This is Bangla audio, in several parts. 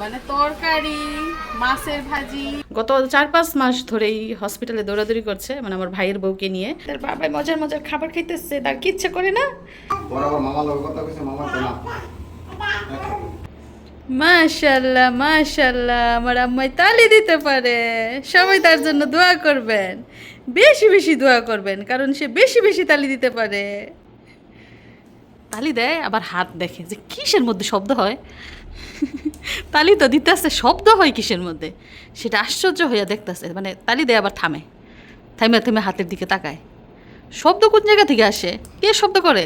মানে তরকারি মাছের ভাজি। গত চার পাঁচ মাস ধরেই হসপিটালে দৌড়াদৌড়ি করছে মানে আমার ভাইয়ের বউকে নিয়ে। তার বাবাই মজার মজার খাবার খাইতেছে তার কি ইচ্ছা করে না? বরাবর মামার লগে কথা কইছে মামা তো না। মাশাল্লাহ মাশাল্লাহ আমার আম্মাই তালি দিতে পারে। সবাই তার জন্য দোয়া করবেন। বেশি বেশি দোয়া করবেন কারণ সে বেশি বেশি তালি দিতে পারে। তালি দেয়, আবার হাত দেখে যে কিসের মধ্যে শব্দ হয়? তালি তো দিতে আসছে, শব্দ হয় কিসের মধ্যে? সেটা আশ্চর্য হইয়া দেখতেছে মানে তালি দেয়, আবার থামে। থামে থামে হাতের দিকে তাকায়। শব্দ কোন জায়গা থেকে আসে? কে শব্দ করে?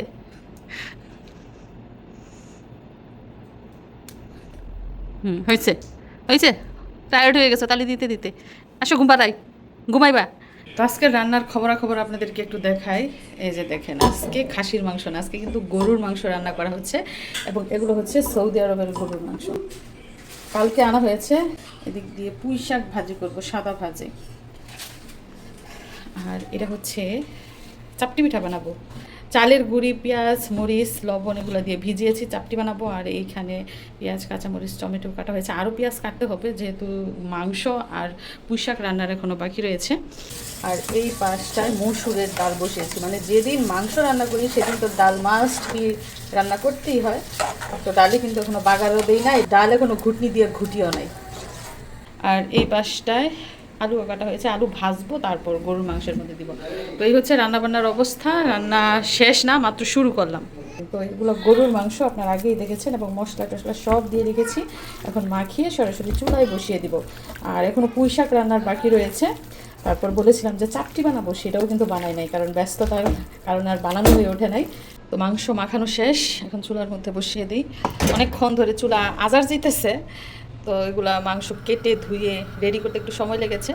হুম হয়েছে হয়েছে টায়ার্ড হয়ে গেছে, তালি দিতে দিতে। আসো, ঘুম পাড়াই। ঘুমাইবা? তো আজকে রান্নার খবরাখবর আপনাদেরকে একটু দেখাই। এই যে দেখেন, আজকে খাসির মাংস না, আজকে কিন্তু গরুর মাংস রান্না করা হচ্ছে এবং এগুলো হচ্ছে সৌদি আরবের গরুর মাংস। কালকে আনা হয়েছে, এদিক দিয়ে পুঁই শাক ভাজি করব, সাদা ভাজি। আর এটা হচ্ছে চাপটি পিঠা বানাবো। চালের গুঁড়ি, পেঁয়াজ, মরিচ, লবণ এগুলো দিয়ে ভিজিয়েছি, চাপটি বানাবো। আর এইখানে পেঁয়াজ, কাঁচামরিচ, টমেটো কাটা হয়েছে। আরও পেঁয়াজ কাটতে হবে, যেহেতু মাংস আর পুঁইশাক রান্নার এখনও বাকি রয়েছে। আর এই পাশটায় মসুরের ডাল বসিয়েছি। মানে যেদিন মাংস রান্না করি, সেদিন তো ডাল মাস্ট কি রান্না করতেই হয়। তো ডালে কিন্তু এখনও বাগারও দেই নাই, ডাল এখনও ঘুটনি দিয়ে ঘুটিও নাই। আর এই পাশটায় আলু কাটা হয়েছে, আলু ভাজবো, তারপর গরুর মাংসের মধ্যে দিব। তো এই হচ্ছে রান্নাবান্নার অবস্থা, রান্না শেষ না, মাত্র শুরু করলাম। তো এগুলো গরুর মাংস, আপনার আগেই দেখেছেন, এবং মশলা টশলা সব দিয়ে রেখেছি। এখন মাখিয়ে সরাসরি চুলায় বসিয়ে দিব। আর এখনও পুঁই শাক রান্নার বাকি রয়েছে। তারপর বলেছিলাম যে চাপটি বানাবো, সেটাও কিন্তু বানাই নাই, কারণ ব্যস্ততার কারণে আর বানানো হয়ে ওঠে নাই। তো মাংস মাখানো শেষ, এখন চুলার মধ্যে বসিয়ে দিই। অনেকক্ষণ ধরে চুলা আজার জিতেছে তো এগুলা মাংস কেটে ধুয়ে রেডি করতে একটু সময় লেগেছে।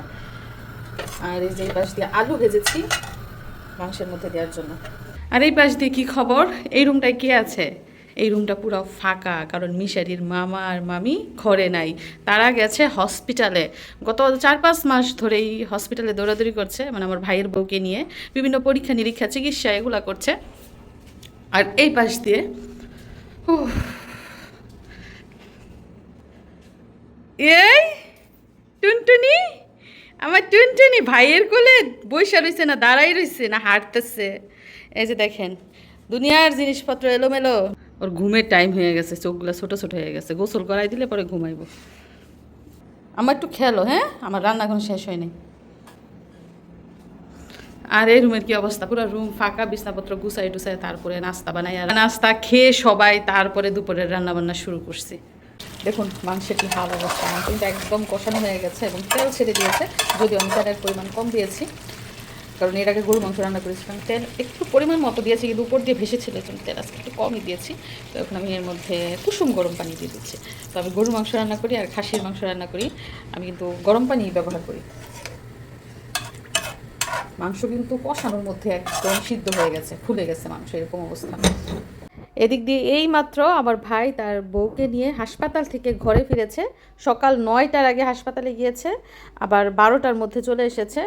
আর এই যে এই পাশ দিয়ে আলু ভেজেছি মাংসের মধ্যে দেওয়ার জন্য। আর এই পাশ দিয়ে কি খবর? এই রুমটায় কে আছে? এই রুমটা পুরো ফাঁকা, কারণ মিশারির মামা আর মামি ঘরে নাই। তারা গেছে হসপিটালে গত চার পাঁচ মাস ধরেই হসপিটালে দৌড়াদৌড়ি করছে মানে আমার ভাইয়ের বউকে নিয়ে। বিভিন্ন পরীক্ষা নিরীক্ষা চিকিৎসা, এগুলা করছে। আর এই পাশ দিয়ে এই, টুনটুনি? আমার টুনটুনি ভাইয়ের কোলে বৈশা রইছে না, দাঁড়াই রইছে না, হাঁটতেছে। এই যে দেখেন, দুনিয়ার জিনিসপত্র এলোমেলো। ওর ঘুমের টাইম হয়ে গেছে, চোখগুলো ছোট ছোট হয়ে গেছে। গোসল করাই দিলে পরে ঘুমাইবো। আমার একটু খেলো হ্যাঁ? আমার রান্না শেষ হয়নি। আর এই রুমের কি অবস্থা? পুরো রুম ফাঁকা, বিছনাপত্র গুছাই টুসাই তারপরে নাস্তা বানাই আর নাস্তা খেয়ে সবাই তারপরে দুপুরের রান্না বান্না শুরু করছি। দেখুন, মাংসের কি হাল অবস্থা। মাংস কিন্তু একদম কষানো হয়ে গেছে এবং তেল ছেড়ে দিয়েছে। যদিও আমি তেলের পরিমাণ কম দিয়েছি, কারণ এর আগে গরু মাংস রান্না করেছিলাম। তেল একটু পরিমাণ মতো দিয়েছি, কিন্তু উপর দিয়ে ভেসেছিল জন্য তেল আজকে একটু কমই দিয়েছি। তো এখন আমি এর মধ্যে কুসুম গরম পানি দিয়ে দিচ্ছি। তো আমি গরু মাংস রান্না করি আর খাসির মাংস রান্না করি। আমি কিন্তু গরম পানি ব্যবহার করি। মাংস কিন্তু কষানোর মধ্যে একদম সিদ্ধ হয়ে গেছে, ফুলে গেছে মাংস, এরকম অবস্থা। এদিক দিয়ে এই মাত্র আমার ভাই তার বউকে নিয়ে হাসপাতাল থেকে ঘরে ফিরেছে। সকাল নয়টার আগে হাসপাতালে গিয়েছে, আবার বারোটার মধ্যে চলে এসেছে।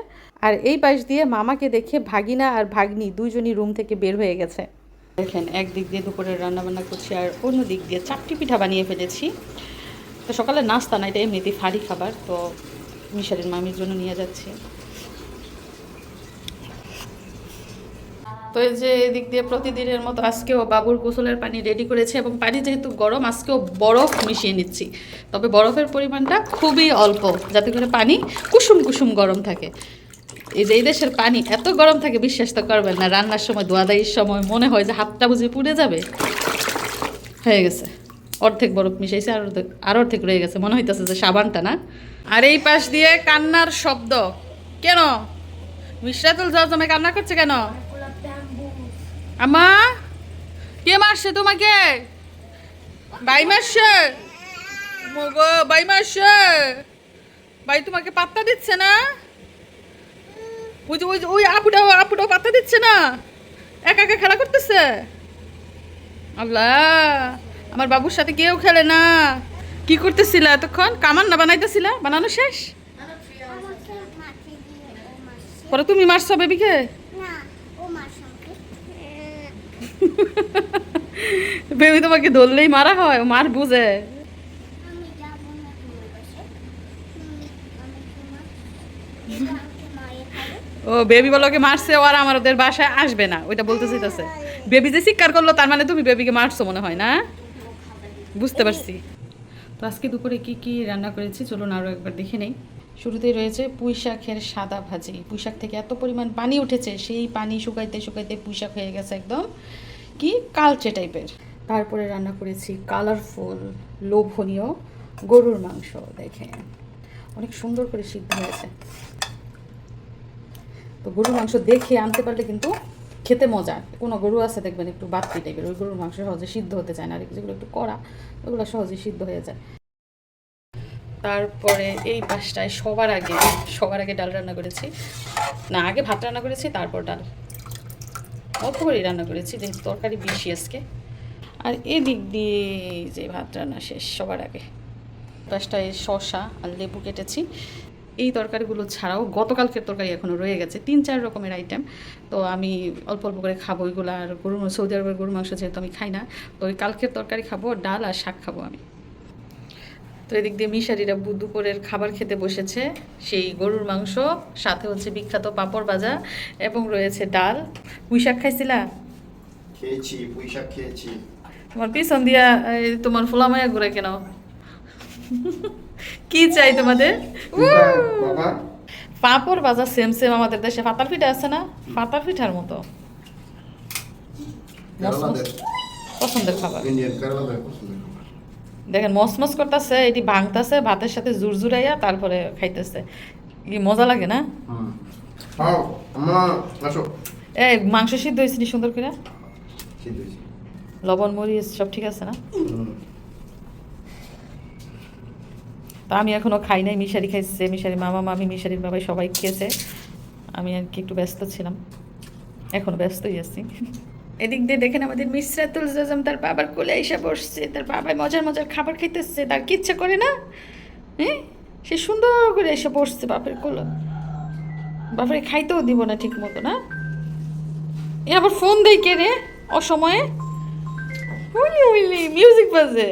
আর এই পাশ দিয়ে মামাকে দেখে ভাগিনা আর ভাগ্নি দুইজনই রুম থেকে বের হয়ে গেছে। দেখেন, একদিক দিয়ে দুপুরের রান্না বান্না করছি আর অন্য দিক দিয়ে চাপটি পিঠা বানিয়ে ফেলেছি। তো সকালে নাস্তা না এটা এমনিতেই ফাড়ি খাবার, তো মিশারির মামির জন্য নিয়ে যাচ্ছি। তো এই যে এদিক দিয়ে প্রতিদিনের মতো আজকেও বাবুর গোসলের পানি রেডি করেছে এবং পানি যেহেতু গরম, আজকেও বরফ মিশিয়ে নিচ্ছি। তবে বরফের পরিমাণটা খুবই অল্প, যাতে করে পানি কুসুম কুসুম গরম থাকে। এই যে এই দেশের পানি এত গরম থাকে, বিশ্বাস তো করবেন না, রান্নার সময় দোয়াদাইয়ের সময় মনে হয় যে হাতটা বুঝে পুড়ে যাবে। হয়ে গেছে। অর্ধেক বরফ মিশাইছে আর অর্ধেক আর অর্ধেক রয়ে গেছে। মনে হইতেছে যে সাবানটা না। আর এই পাশ দিয়ে কান্নার শব্দ। কেন? মিশরাতুল জমে কান্না করছে কেন? আমা কে মারছে তোমাকে? বাই মারছে? মগো বাই মারছে। ভাই তোমাকে পাত্তা দিচ্ছে না? ওই যে ওই যে, ওই আপুটাও পাত্তা দিচ্ছে না? একা একা খেলা করতেছে? আল্লাহ, আমার বাবুর সাথে কেউ খেলে না। কি করতেছিল এতক্ষণ? কামান না বানাইতেছিলা? বানানো শেষ? পরে তুমি মারছো বেবিকে? বেবি তোমাকে ধরলেই মারা হয় মার বুঝে। ও বেবি বলোকে মারছে ও আর আমার ওদের বাসায় আসবে না ওইটা বলতে চাইতেছে বেবি যে শিকার করল তার মানে তুমি বেবিকে মারছো মনে হয় না? বুঝতে পারছি। তো আজকে দুপুরে কি কি রান্না করেছি চলুন আরও একবার দেখে নেই। শুরুতেই রয়েছে পুঁই শাকের সাদা ভাজি। পুঁই শাক থেকে এত পরিমাণ পানি উঠেছে সেই পানি শুকাইতে শুকাইতে পুঁই শাক হয়ে গেছে একদম। কি? কালচে টাইপের। তারপরে রান্না করেছি কালারফুল, লোভনীয় গরুর মাংস দেখে অনেক সুন্দর করে সিদ্ধ হয়েছে। তো গরুর মাংস দেখে আনতে পারলে কিন্তু খেতে মজা। কোনো গরু আছে দেখবেন একটু বাত্তি টাইপের, ওই গরুর মাংস সহজে সিদ্ধ হতে চায় না। আর যেগুলো একটু কড়া, ওগুলো সহজে সিদ্ধ হয়ে যায়। তারপরে এই পাশটায় সবার আগে সবার আগে ডাল রান্না করেছি। না, আগে ভাত রান্না করেছি, তারপর ডাল। অল্প করেই রান্না করেছি যেহেতু তরকারি বেশি আজকে। আর এদিক দিয়ে যে ভাত রান্না শেষ সবার আগে। পাশটায় শসা আর লেবু কেটেছি। এই তরকারিগুলো ছাড়াও গতকালকের তরকারি এখনও রয়ে গেছে, তিন চার রকমের আইটেম তো আমি অল্প অল্প করে খাব ওইগুলো, আর গরু, সৌদি আরবের গরু মাংস যেহেতু আমি খাই না, তো ওই কালকের তরকারি খাব, ডাল আর শাক খাব আমি। তো এদিক দিয়ে মিশারিরা বু- দুপুরের খাবার খেতে বসেছে। সেই গরুর মাংস সাথে হচ্ছে বিখ্যাত পাঁপড় ভাজা এবং রয়েছে ডাল। পুঁই শাক খাইছিলা? খেয়েছি পুঁই শাক খেয়েছি। তোমার পিছন দিয়া তোমার ফোলামায়া ঘুরে কেন? কি চাই তোমাদের? পাঁপড় ভাজা সেম সেম আমাদের দেশে। পাতাল পিঠা আছে না? পাতাল পিঠার মতো। পছন্দের খাবার ইন্ডিয়ান কেরালাদের পছন্দের খাবার দেখেন মসমস করতেছে এটি ভাঙতাছে ভাতের সাথে জুরজুরাইয়া তারপরে খাইতেছে। কি মজা লাগে না? এই মাংস সিদ্ধ হয়েছে সুন্দর করে? লবণ মরিচ সব ঠিক আছে না? তা আমি এখনও খাই নাই মিশারি খাইছে মিশারি মামা মামি মিশারির বাবাই সবাই খেয়েছে। আমি আর কি একটু ব্যস্ত ছিলাম। এখনও ব্যস্তই আছি। এদিক দিয়ে দেখেন আমাদের মিসরাতুল জাজম, তার বাবার কোলে এসে বসছে, তার বাবাই মজার মজার খাবার খেতেছে তার কি ইচ্ছা করে না? হ্যাঁ? সে সুন্দর করে এসে বসছে বাপের কোলে। বাপরে খাইতেও দিব না ঠিক মতো না? এ আবার ফোন দেয় কে রে? অসময়ে? মিউজিক বাজে।